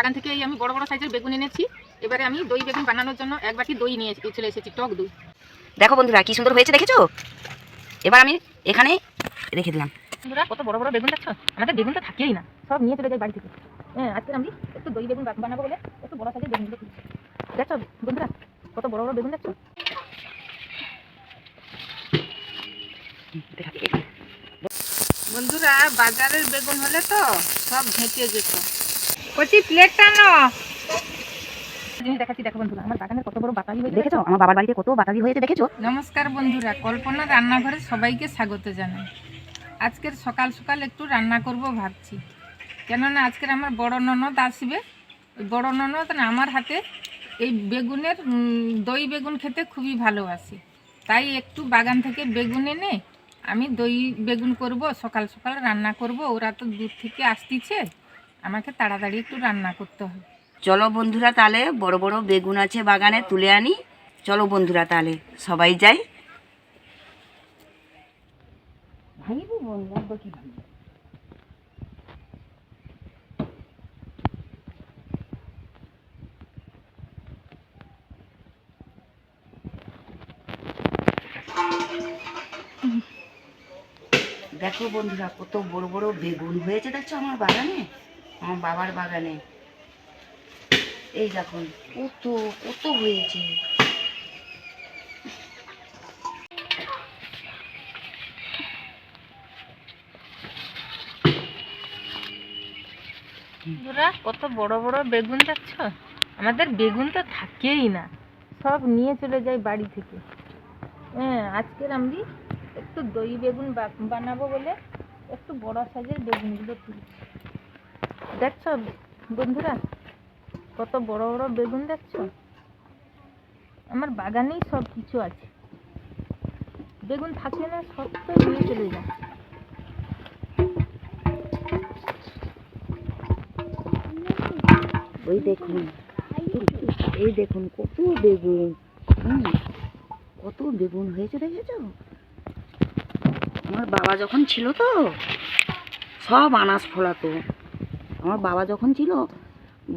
বাগান থেকে এই আমি বড় বড় সাইজের বেগুন এনেছি। এবারে আমি দই বেগুন বানানোর জন্য এক বাটি দই নিয়ে চলে এসেছি টক দই। দেখো বন্ধুরা কি সুন্দর হয়েছে দেখেছ? এবার আমি এখানে রেখে দিলাম। বন্ধুরা কত বড় বড় বেগুন দেখছ? আমাদের বেগুন তো থাকেই না সব নিয়ে চলে যায় বাড়ি থেকে। হ্যাঁ আজকে আমি একটু দই বেগুন বানাবো বলে একটু বড় সাইজের বেগুনগুলো দেখছ বন্ধুরা কত বড় বড় বেগুন দেখছ? বন্ধুরা বাজারের বেগুন হলে তো সব ঘেঁটে যেত। কচি প্লেটটা না। জিনিস দেখাচ্ছি দেখো বন্ধুরা আমার বাগানের কত বড় বাতাবি হয়েছে দেখেছ? আমার বাবার বাড়িতে কত বাতাবি হয়েছে দেখেছ? নমস্কার বন্ধুরা কল্পনা রান্নাঘরে সবাইকে স্বাগত জানাই। আজকের সকাল সকাল একটু রান্না করব ভাবছি। কেননা আজকের আমার বড় ননদ আসবে। ওই বড় ননদ আমার হাতে এই বেগুনের দই বেগুন খেতে খুবই ভালোবাসি। তাই একটু বাগান থেকে বেগুন এনে আমি দই বেগুন করব সকাল সকাল রান্না করব। ওরা তো দূর থেকে আসতিছে। আমাকে তাড়াতাড়ি একটু রান্না করতে হবে। চলো বন্ধুরা তাহলে বড় বড় বেগুন আছে বাগানে তুলে আনি। চলো বন্ধুরা তাহলে সবাই যাই। বন্ধু কি? দেখো বন্ধুরা কত বড় বড় বেগুন হয়েছে দেখছ আমার বাগানে? আমার বাবার বাগানে। এই দেখুন, কত কত হয়েছে। কত বড় বড় বেগুন দেখছ আমাদের বেগুন তো থাকেই না। সব নিয়ে চলে যায় বাড়ি থেকে। হ্যাঁ আজকের আমি একটু দই বেগুন বানাবো বলে একটু বড় সাইজের বেগুনগুলো তুলছি। দেখছ বন্ধুরা? কত বড় বড় বেগুন দেখছ? আমার বাগানেই সব কিছু আছে। বেগুন থাকে না তো নিয়ে চলে যায়। ওই দেখুন এই দেখুন কত বেগুন। হুম, কত বেগুন হয়েছে দেখেছ? আমার বাবা যখন ছিল তো সব আনাজ ফলাতো। আমার বাবা যখন ছিল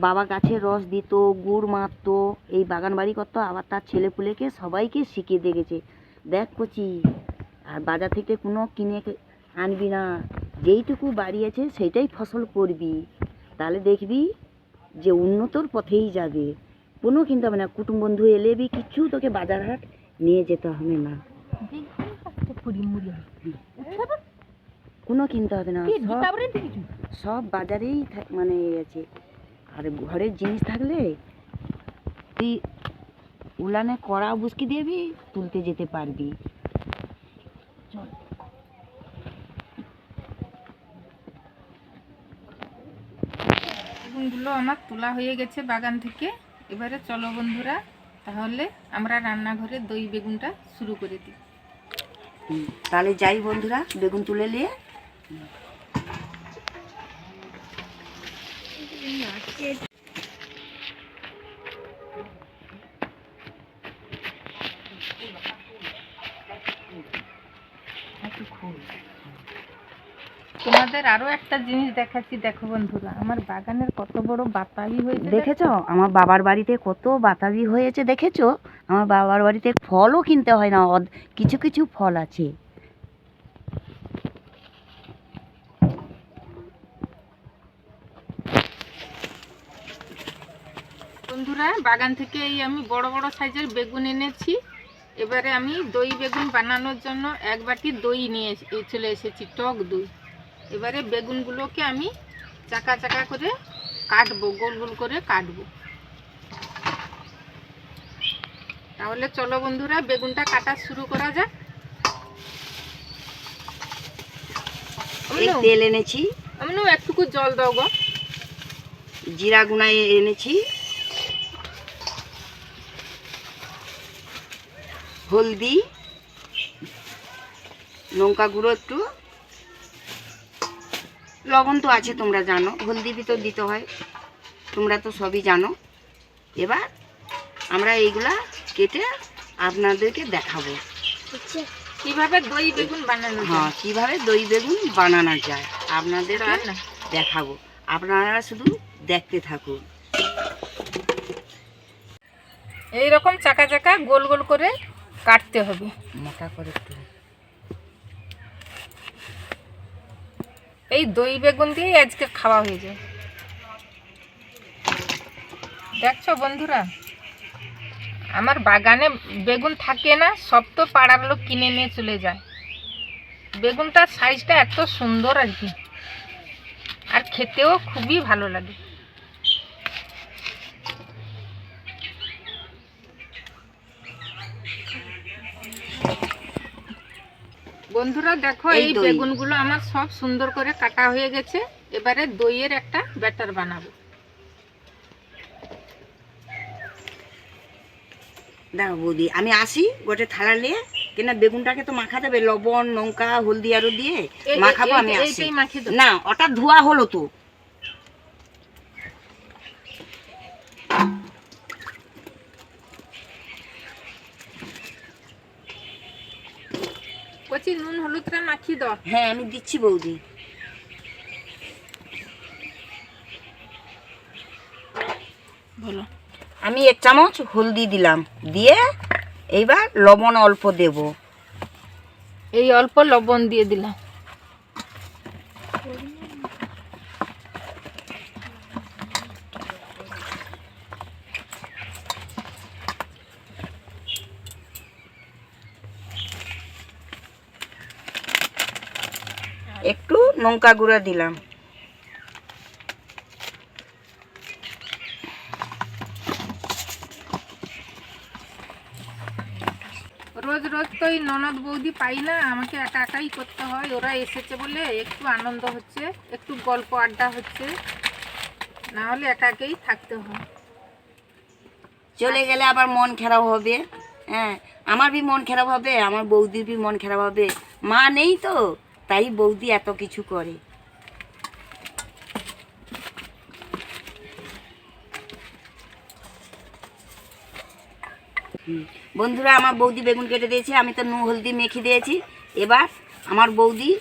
বাবা গাছের রস দিত গুড় মারতো এই বাগান বাড়ি করতো আবার তার ছেলে পুলেকে সবাইকে শিখিয়ে দিয়ে গেছে দেখ কচি আর বাজার থেকে কোনো কিনে আনবি না যেইটুকু বাড়ি আছে সেইটাই ফসল করবি তাহলে দেখবি যে উন্নতর পথেই যাবে কোনো কিনতে হবে না কুটুম বন্ধু এলে বি কিচ্ছু তোকে বাজার হাট নিয়ে যেতে হবে না। কোনো কিনতে হবে না। সব সব বাজারেই মানে আছে। আর ঘরের জিনিস থাকলে তুই উলানে কড়া বুসকি দিবি তুলতে যেতে পারবি। বেগুনগুলো আমার তোলা হয়ে গেছে বাগান থেকে। এবারে চলো বন্ধুরা তাহলে আমরা রান্নাঘরে দই বেগুনটা শুরু করে দিই। তাহলে যাই বন্ধুরা বেগুন তুলে নিয়ে তোমাদের আরও একটা জিনিস দেখাচ্ছি, দেখো বন্ধুরা, আমার বাগানের কত বড় বাতাবি হয়েছে দেখেছ? আমার বাবার বাড়িতে কত বাতাবি হয়েছে, দেখেছ? আমার বাবার বাড়িতে ফলও কিনতে হয় না কিছু কিছু ফল আছে। বন্ধুরা বাগান থেকে এই আমি বড় বড় সাইজের বেগুন এনেছি। এবারে আমি দই বেগুন বানানোর জন্য এক বাটি দই নিয়ে চলে এসেছি টক দই। এবারে বেগুনগুলোকে আমি চাকা চাকা করে কাটবো গোল গোল করে কাটবো। তাহলে চলো বন্ধুরা বেগুনটা কাটা শুরু করা যাক। তেল এনেছি। অমনু, একটুকু জল দাও গো। জিরা গুঁড়া এনেছি। হলদি লঙ্কা গুঁড়ো একটু। লবণ তো আছে তোমরা জানো হলদি ভিতর দিতে হয় তোমরা তো সবই জানো। এবার আমরা এইগুলা কেটে আপনাদেরকে দেখাবো। কীভাবে দই বেগুন বানানো হ্যাঁ কীভাবে দই বেগুন বানানো যায় আপনাদের। দেখাবো। আপনারা শুধু দেখতে থাকুন। এই রকম চাকা চাকা গোল গোল করে কাটতে হবে। মোটা করে একটু। এই দই বেগুন দিয়েই আজকে খাওয়া হয়ে যায়। দেখছ বন্ধুরা আমার বাগানে বেগুন থাকে না সব তো পাড়ার লোক কিনে নিয়ে চলে যায়। বেগুনটার সাইজটা এত সুন্দর আর কি। আর খেতেও খুবই ভালো লাগে। বন্ধুরা দেখো এই। বেগুনগুলো আমার সব সুন্দর করে কাটা হয়ে গেছে। এবারে দইয়ের একটা ব্যাটার বানাবো। দেখো বৌদি আমি আসি গোটে থালা নিয়ে। কিনা বেগুনটাকে তো মাখা যাবে লবণ লঙ্কা হলদি আরও দিয়ে মাখাবো আমি আসি। না ওটা ধোয়া হলো তো। নুন হলুদটা মাখিয়ে দাও হ্যাঁ আমি দিচ্ছি বৌদি। বলো। আমি এক চামচ হলদি দিলাম। দিয়ে এইবার লবণ অল্প দেব। এই অল্প লবণ দিয়ে দিলাম। একটু লঙ্কা গুঁড়া দিলাম। রোজ রোজ তো এই ননদ বৌদি পাই না আমাকে একা একাই করতে হয়। ওরা এসেছে বলে একটু আনন্দ হচ্ছে একটু গল্প আড্ডা হচ্ছে। না হলে একাকেই থাকতে হয়। চলে গেলে আবার মন খারাপ হবে। হ্যাঁ আমার বি মন খারাপ হবে আমার বৌদির বি মন খারাপ হবে। মা নেই তো। তাই বৌদি এত কিছু করে। বন্ধুরা, আমার বৌদি বেগুন কেটে দিয়েছে, আমি তো নুন, হলদি মেখে দিয়েছি। এবার আমার বৌদি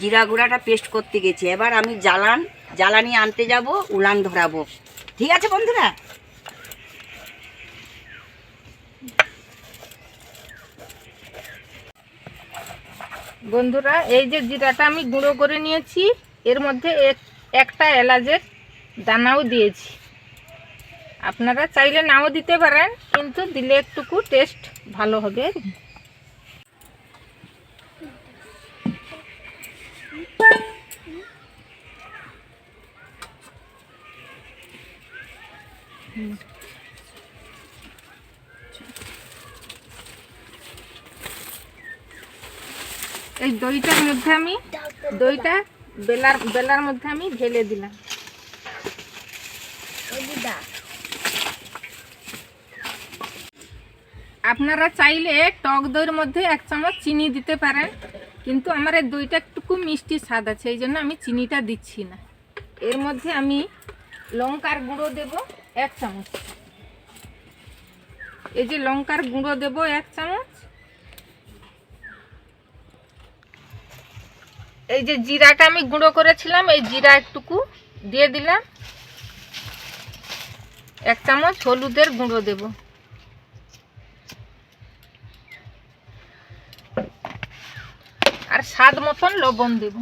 জিরা গুঁড়াটা পেস্ট করতে গেছে। এবার আমি জ্বালান, জ্বালানি আনতে যাব, উলান ধরাবো। ঠিক আছে বন্ধুরা? বন্ধুরা, এই যে জিরাটা আমি গুঁড়ো করে নিয়েছি, এর মধ্যে এক- একটা এলাচের দানাও দিয়েছি। আপনারা চাইলে নাও দিতে পারেন, কিন্তু দিলে একটুকু টেস্ট ভালো হবে। এই দইটার মধ্যে আমি দইটা বেলার বেলার মধ্যে আমি ঢেলে দিলাম। আপনারা চাইলে টক দইয়ের মধ্যে এক চামচ চিনি দিতে পারেন, কিন্তু আমার এই দইটা একটুকু মিষ্টি স্বাদ আছে, এই জন্য আমি চিনিটা দিচ্ছি না। এর মধ্যে আমি লঙ্কার গুঁড়ো দেব এক চামচ। এই যে লঙ্কার গুঁড়ো দেব এক চামচ। এই যে জিরাটা আমি গুঁড়ো করেছিলাম, এই জিরা একটুকু দিয়ে দিলাম। এক চামচ হলুদের গুঁড়ো দেব। আর স্বাদ মতন লবণ দেব।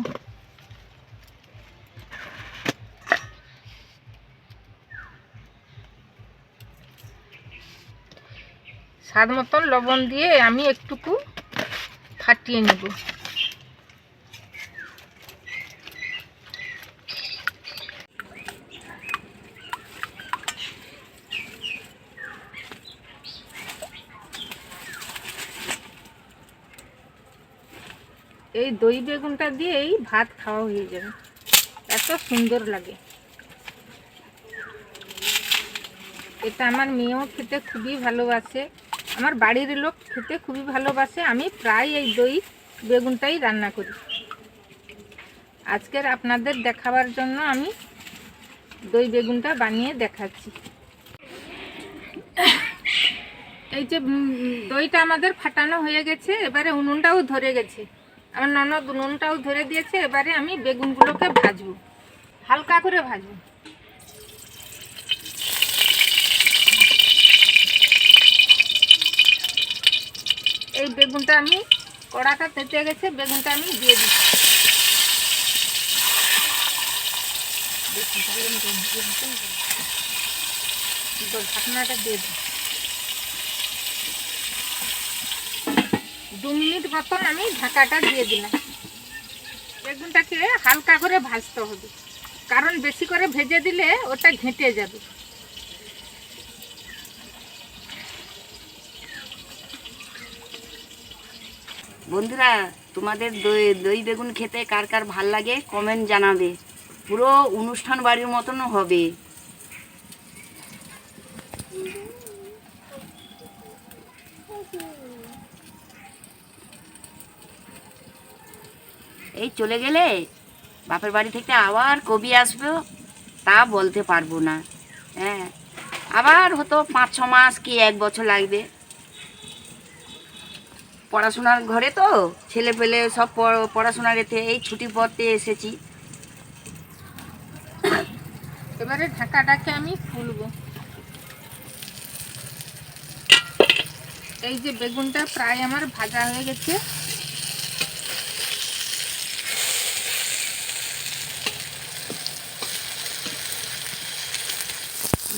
স্বাদ মতন লবণ দিয়ে আমি একটুকু ফাটিয়ে নেব। এই দই বেগুনটা দিয়েই ভাত খাওয়া হয়ে যাবে। এত সুন্দর লাগে। এটা আমার মেয়েও খেতে খুবই ভালোবাসে। আমার বাড়ির লোক খেতে খুবই ভালোবাসে। আমি প্রায় এই দই বেগুনটাই রান্না করি। আজকের আপনাদের দেখাবার জন্য আমি দই বেগুনটা বানিয়ে দেখাচ্ছি। এই যে দইটা আমাদের ফাটানো হয়ে গেছে। এবারে উনুনটাও ধরে গেছে। আমার ননদ নুনটাও ধরে দিয়েছে, এবারে আমি বেগুনগুলোকে ভাজবো। হালকা করে ভাজবো। এই বেগুনটা আমি, কড়াটা তেতে গেছে, বেগুনটা আমি দিয়ে দিচ্ছি। ঢাকনাটা দিয়ে দিচ্ছি। দু মিনিট মতন আমি ঢাকাটা দিয়ে দিলাম। বেগুনটাকে হালকা করে ভাজতে হবে। কারণ বেশি করে ভেজে দিলে ওটা ঘেঁটে যাবে। বন্ধুরা, তোমাদের দই দই বেগুন খেতে কার কার ভালো লাগে কমেন্ট জানাবে। পুরো অনুষ্ঠান বাড়ির মতনও হবে। এই চলে গেলে বাপের বাড়ি থেকে আবার কবি আসবে, তা বলতে পারব না। হ্যাঁ আবার হতো পাঁচ, ছ মাস কি এক বছর লাগবে। পড়াশোনার ঘরে তো ছেলে পেলে সব পড়- পড়াশোনার এতে এই ছুটি পড়তে এসেছি। এবারে ঢাকাটাকে আমি খুলবো। এই যে বেগুনটা প্রায় আমার ভাজা হয়ে গেছে।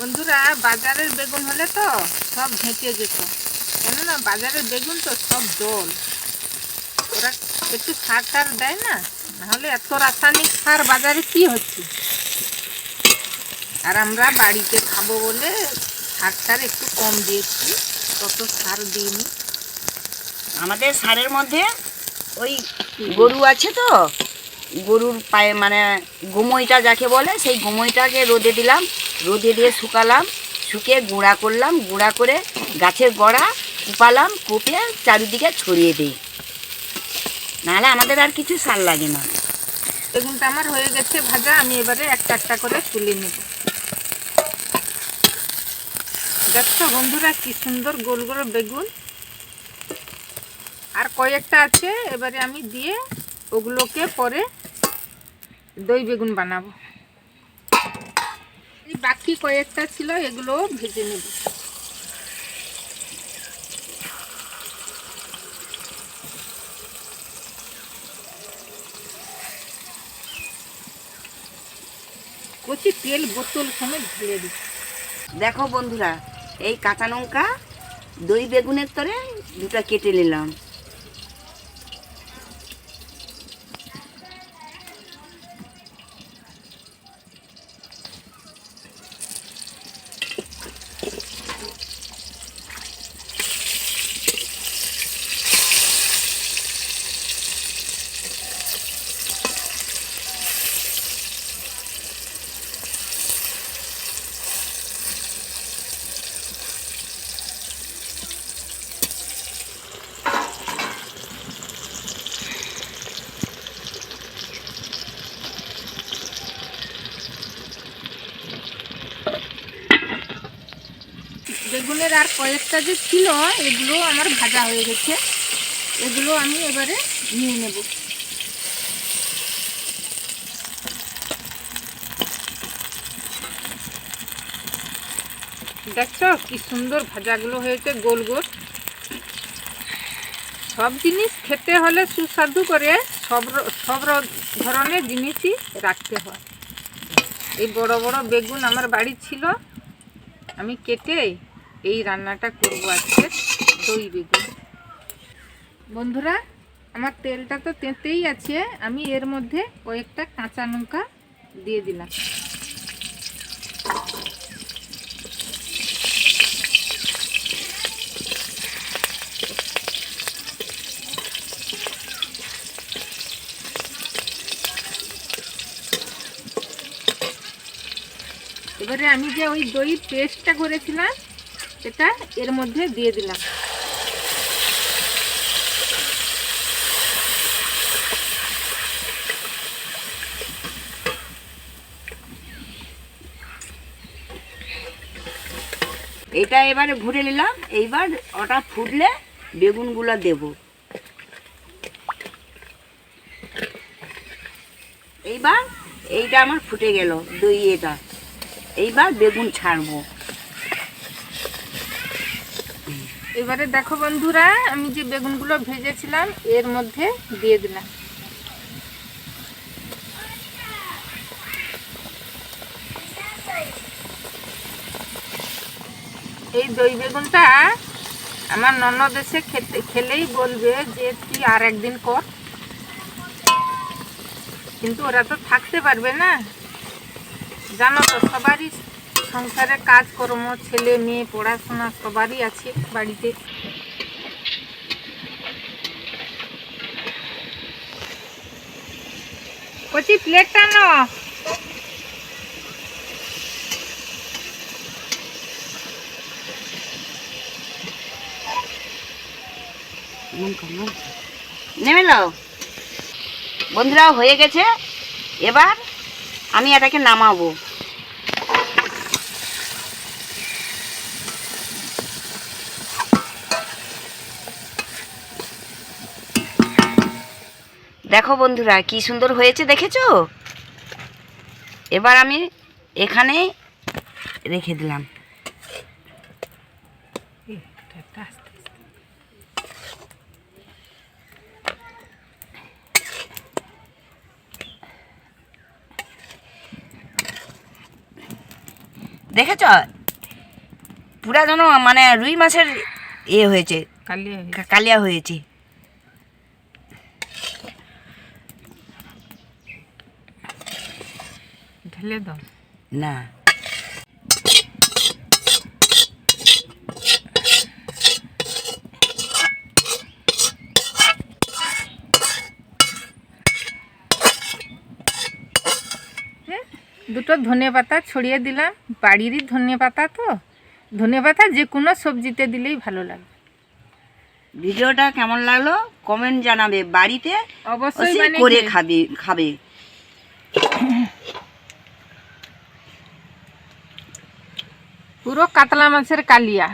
বন্ধুরা বাজারের বেগুন হলে তো সব ঘেঁটে যেত। কেননা বাজারের বেগুন তো সব জল। ওরা একটু সার টার দেয় না নাহলে এত রাসায়নিক সার বাজারে কি হচ্ছে? আর আমরা বাড়িতে খাব বলে সার টার একটু কম দিয়েছি তত সার দিইনি। আমাদের সারের মধ্যে ওই গরু আছে তো গরুর পায়ে মানে গোমইটা যাকে বলে, সেই গোমইটাকে রোদে দিলাম, রোদে দিয়ে শুকালাম, শুকিয়ে গুঁড়া করলাম, গুঁড়া করে গাছের গোড়া, কুপালাম কুপে চারিদিকে ছড়িয়ে দিই। নাহলে আমাদের আর কিছু সার লাগে না। বেগুনটা আমার হয়ে গেছে ভাজা, আমি এবারে একটা একটা করে তুলে নেব। দেখছ বন্ধুরা কি সুন্দর গোল গোল বেগুন? আর কয়েকটা আছে, এবারে আমি দিয়ে ওগুলোকে পরে দই বেগুন বানাবো। এই বাকি কয়েকটা ছিল, এগুলো ভেজে নেব। কচি তেল বোতল সমেত ঢেলে দিচ্ছি দেখো বন্ধুরা, এই কাঁচা লঙ্কা, দই বেগুনের তরে দুটা কেটে নিলাম বেগুনের কয়েকটা যে ছিল, এগুলো আমার ভাজা হয়ে গেছে। এগুলো আমি এবারে নিয়ে নেব। দেখছ কি সুন্দর ভাজাগুলো হয়েছে, গোল গোল। সব জিনিস খেতে হলে সুস্বাদু করে সব সব ধরনের জিনিসই রাখতে হয়। এই বড় বড় বেগুন আমার বাড়ি ছিল, আমি কেটে এই রান্নাটা করব আজকে দই বেগুন। বন্ধুরা, আমার তেলটা তো তেঁতেই আছে, আমি এর মধ্যে কয়েকটা কাঁচা লঙ্কা দিয়ে দিলাম। এবারে আমি যে ওই দই পেস্টটা করেছিলাম সেটা এর মধ্যে দিয়ে দিলাম। এটা এবারে ঘুরে নিলাম। এইবার ওটা ফুটলে বেগুনগুলো দেব। এইবার এইটা আমার ফুটে গেল, দই এটা। এইবার বেগুন ছাড়বো। এবারে দেখো বন্ধুরা, আমি যে বেগুনগুলো ভেজেছিলাম, এর মধ্যে দিয়ে দিলাম। এই দই বেগুনটা আমার ননদ এসে খেতে, খেলেই বলবে যে তুই আর একদিন কর। কিন্তু ওরা তো থাকতে পারবে না। জানো তো, সবারই সংসারে কাজকর্ম, ছেলে, মেয়ে, পড়াশোনা, সবারই আছে বাড়িতে। কচি প্লেটটা ন নেমে নাও। বন্ধুরা হয়ে গেছে। এবার আমি এটাকে নামাবো। দেখো বন্ধুরা কি সুন্দর হয়েছে দেখেছ? এবার আমি এখানে রেখে দিলাম। দেখেছ? পুরা যেন মানে রুই মাছের ইয়ে হয়েছে কালিয়া হয়েছে। দাও না। দুটো ধনে পাতা ছড়িয়ে দিলাম। বাড়িরই ধনে পাতা তো। ধনে পাতা যে কোনো সবজিতে দিলেই ভালো লাগে। ভিডিওটা কেমন লাগল? কমেন্ট জানাবে। বাড়িতে অবশ্যই করে খাবে খাবে। পুরো কাতলা মাছের কালিয়া।